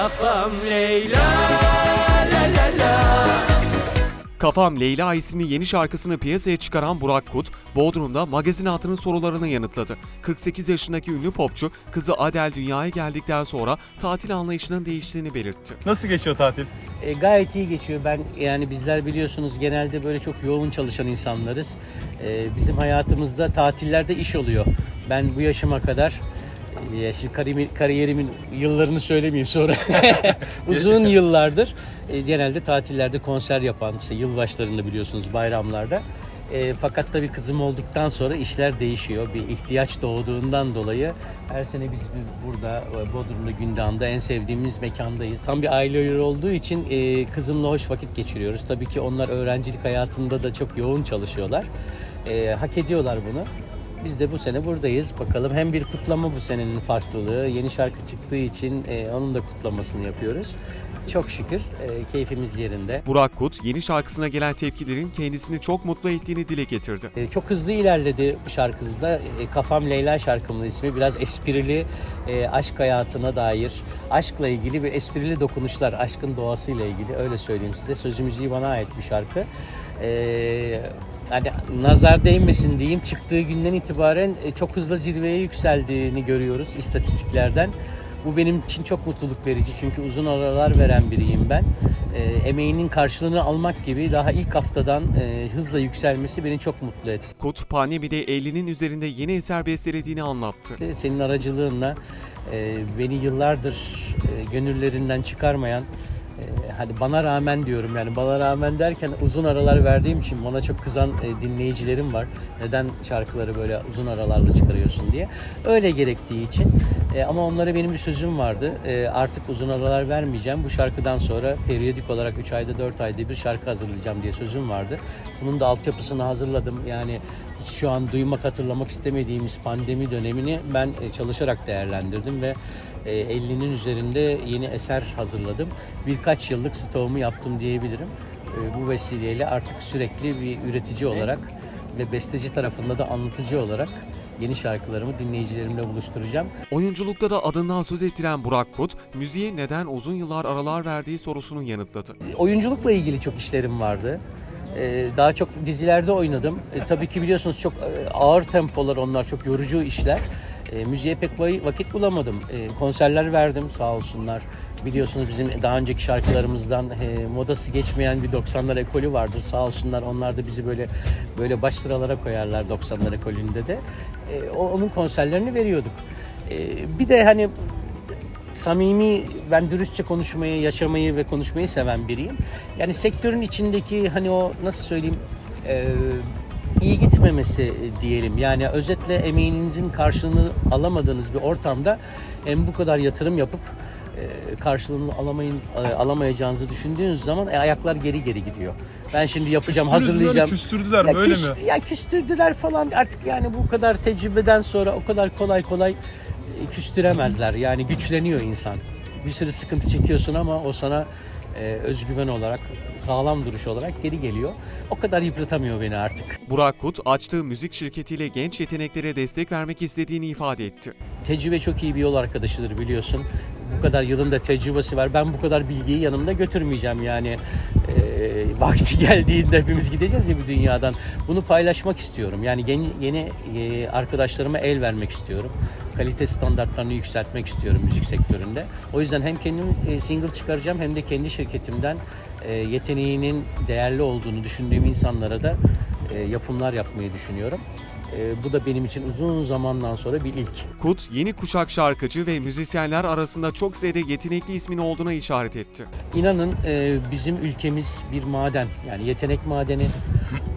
Kafam Leyla la la la Kafam Leyla isimli yeni şarkısını piyasaya çıkaran Burak Kut, Bodrum'da magazin altının sorularını yanıtladı. 48 yaşındaki ünlü popçu, kızı Adel dünyaya geldikten sonra tatil anlayışının değiştiğini belirtti. Nasıl geçiyor tatil? E, gayet iyi geçiyor. Ben yani bizler biliyorsunuz genelde böyle çok yoğun çalışan insanlarız. E, bizim hayatımızda tatillerde iş oluyor. Ben bu yaşıma kadar şimdi kariyerimin, kariyerimin yıllarını söylemeyeyim sonra uzun yıllardır e, genelde tatillerde konser yapan işte yılbaşlarında biliyorsunuz bayramlarda e, fakat tabii kızım olduktan sonra işler değişiyor. Bir ihtiyaç doğduğundan dolayı her sene biz, burada e, Bodrum'da Gündoğan'da en sevdiğimiz mekandayız. Tam bir aile yeri olduğu için e, kızımla hoş vakit geçiriyoruz. Tabii ki onlar öğrencilik hayatında da çok yoğun çalışıyorlar. E, hak ediyorlar bunu. Biz de bu sene buradayız. Bakalım hem bir kutlama bu senenin farklılığı. Yeni şarkı çıktığı için e, onun da kutlamasını yapıyoruz. Çok şükür e, keyfimiz yerinde. Burak Kut, yeni şarkısına gelen tepkilerin kendisini çok mutlu ettiğini dile getirdi. E, Çok hızlı ilerledi şarkımızda. E, Kafam Leyla şarkımın ismi. Biraz esprili, e, aşk hayatına dair, aşkla ilgili bir esprili dokunuşlar, aşkın doğasıyla ilgili öyle söyleyeyim size. Sözü müziği bana ait bir şarkı. E, hani nazar değmesin diyeyim çıktığı günden itibaren e, çok hızlı zirveye yükseldiğini görüyoruz istatistiklerden. Bu benim için çok mutluluk verici çünkü uzun aralar veren biriyim ben. E, emeğinin karşılığını almak gibi daha ilk haftadan e, hızla yükselmesi beni çok mutlu etti. Kut, pandemide 50'nin üzerinde yeni eser bestelediğini anlattı. Senin aracılığınla e, beni yıllardır e, gönüllerinden çıkarmayan hani bana rağmen diyorum yani bana rağmen derken uzun aralar verdiğim için bana çok kızan e, dinleyicilerim var. Neden şarkıları böyle uzun aralarla çıkarıyorsun diye. Öyle gerektiği için E, ama onlara benim bir sözüm vardı. E, artık uzun aralar vermeyeceğim. Bu şarkıdan sonra periyodik olarak 3 ayda 4 ayda bir şarkı hazırlayacağım diye sözüm vardı. Bunun da altyapısını hazırladım. Yani hiç şu an duymak hatırlamak istemediğimiz pandemi dönemini ben e, çalışarak değerlendirdim ve 50'nin üzerinde yeni eser hazırladım. Birkaç yıllık stoğumu yaptım diyebilirim. E, Bu vesileyle artık sürekli bir üretici olarak ve besteci tarafında da anlatıcı olarak yeni şarkılarımı dinleyicilerimle buluşturacağım. Oyunculukta da adından söz ettiren Burak Kut, müziğe neden uzun yıllar aralar verdiği sorusunu yanıtladı. oyunculukla ilgili çok işlerim vardı. Ee, daha çok dizilerde oynadım. E, tabii ki biliyorsunuz çok e, ağır tempolar onlar, çok yorucu işler. E, müziğe pek vakit bulamadım. E, konserler verdim sağ olsunlar. Biliyorsunuz bizim daha önceki şarkılarımızdan e, modası geçmeyen bir 90'lar ekolü vardır. Sağ olsunlar onlar da bizi böyle böyle baş sıralara koyarlar 90'lar ekolünde de. E, onun konserlerini veriyorduk. E, bir de hani samimi, ben dürüstçe konuşmayı, yaşamayı ve konuşmayı seven biriyim. Yani sektörün içindeki hani o nasıl söyleyeyim e, iyi gitmemesi diyelim. Yani özetle emeğinizin karşılığını alamadığınız bir ortamda hem bu kadar yatırım yapıp e, karşılığını alamayın e, alamayacağınızı düşündüğünüz zaman e, ayaklar geri geri gidiyor. Ben şimdi yapacağım, Küstünüz mü, hazırlayacağım. Küstürdüler mi Ya öyle küs- mi? Ya küstürdüler falan artık yani bu kadar tecrübeden sonra o kadar kolay kolay e, küstüremezler. Yani güçleniyor insan. Bir sürü sıkıntı çekiyorsun ama o sana e, özgüven olarak, sağlam duruş olarak geri geliyor. O kadar yıpratamıyor beni artık. Burak Kut, açtığı müzik şirketiyle genç yeteneklere destek vermek istediğini ifade etti. Tecrübe çok iyi bir yol arkadaşıdır biliyorsun. Bu kadar yılın da tecrübesi var. Ben bu kadar bilgiyi yanımda götürmeyeceğim yani. E, vakti geldiğinde hepimiz gideceğiz ya bu dünyadan. Bunu paylaşmak istiyorum. Yani yeni, yeni e, arkadaşlarıma el vermek istiyorum. Kalite standartlarını yükseltmek istiyorum müzik sektöründe. O yüzden hem kendim e, single çıkaracağım hem de kendi şirketimden e, yeteneğinin değerli olduğunu düşündüğüm insanlara da e, yapımlar yapmayı düşünüyorum. E, bu da benim için uzun zamandan sonra bir ilk. Kut, yeni kuşak şarkıcı ve müzisyenler arasında çok sayıda yetenekli ismin olduğuna işaret etti. İnanın e, bizim ülkemiz bir maden. Yani yetenek madeni.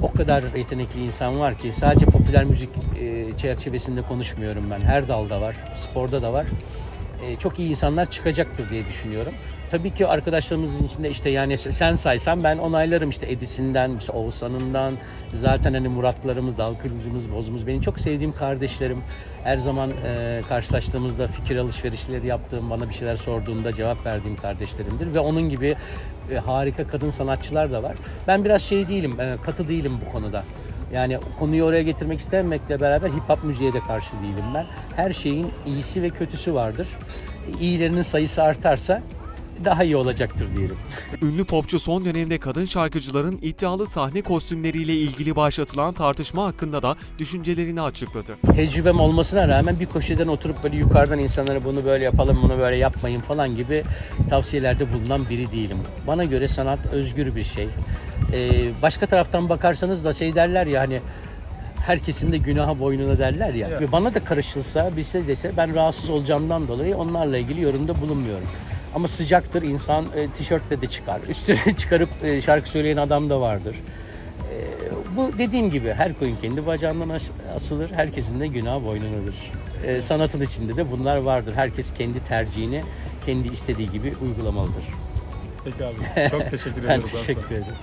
O kadar yetenekli insan var ki sadece popüler müzik e, çerçevesinde konuşmuyorum ben. Her dalda var, sporda da var. E, çok iyi insanlar çıkacaktır diye düşünüyorum. Tabii ki arkadaşlarımızın içinde işte yani sen saysan ben onaylarım işte Edis'inden, işte Oğuzhan'ından, zaten hani Muratlarımız, Dalkırıcımız, Bozumuz benim çok sevdiğim kardeşlerim. Her zaman e, karşılaştığımızda fikir alışverişleri yaptığım, bana bir şeyler sorduğunda cevap verdiğim kardeşlerimdir. Ve onun gibi e, harika kadın sanatçılar da var. Ben biraz şey değilim, e, katı değilim bu konuda. Yani konuyu oraya getirmek istememekle beraber hip hop müziğe de karşı değilim ben. Her şeyin iyisi ve kötüsü vardır. İyilerinin sayısı artarsa daha iyi olacaktır diyelim. Ünlü popçu son dönemde kadın şarkıcıların iddialı sahne kostümleriyle ilgili başlatılan tartışma hakkında da düşüncelerini açıkladı. Tecrübem olmasına rağmen bir köşeden oturup böyle yukarıdan insanlara bunu böyle yapalım, bunu böyle yapmayın falan gibi tavsiyelerde bulunan biri değilim. Bana göre sanat özgür bir şey. Ee, başka taraftan bakarsanız da şey derler ya hani herkesin de günaha boynuna derler ya. Ve bana da karışılsa, bilse dese ben rahatsız olacağımdan dolayı onlarla ilgili yorumda bulunmuyorum. Ama sıcaktır insan e, tişörtle de çıkar. Üstüne çıkarıp e, şarkı söyleyen adam da vardır. E, bu dediğim gibi her koyun kendi bacağından as- asılır. Herkesin de günah boynunadır. E, sanatın içinde de bunlar vardır. Herkes kendi tercihini kendi istediği gibi uygulamalıdır. Peki abi. Çok teşekkür Ben ediyoruz. teşekkür ederim.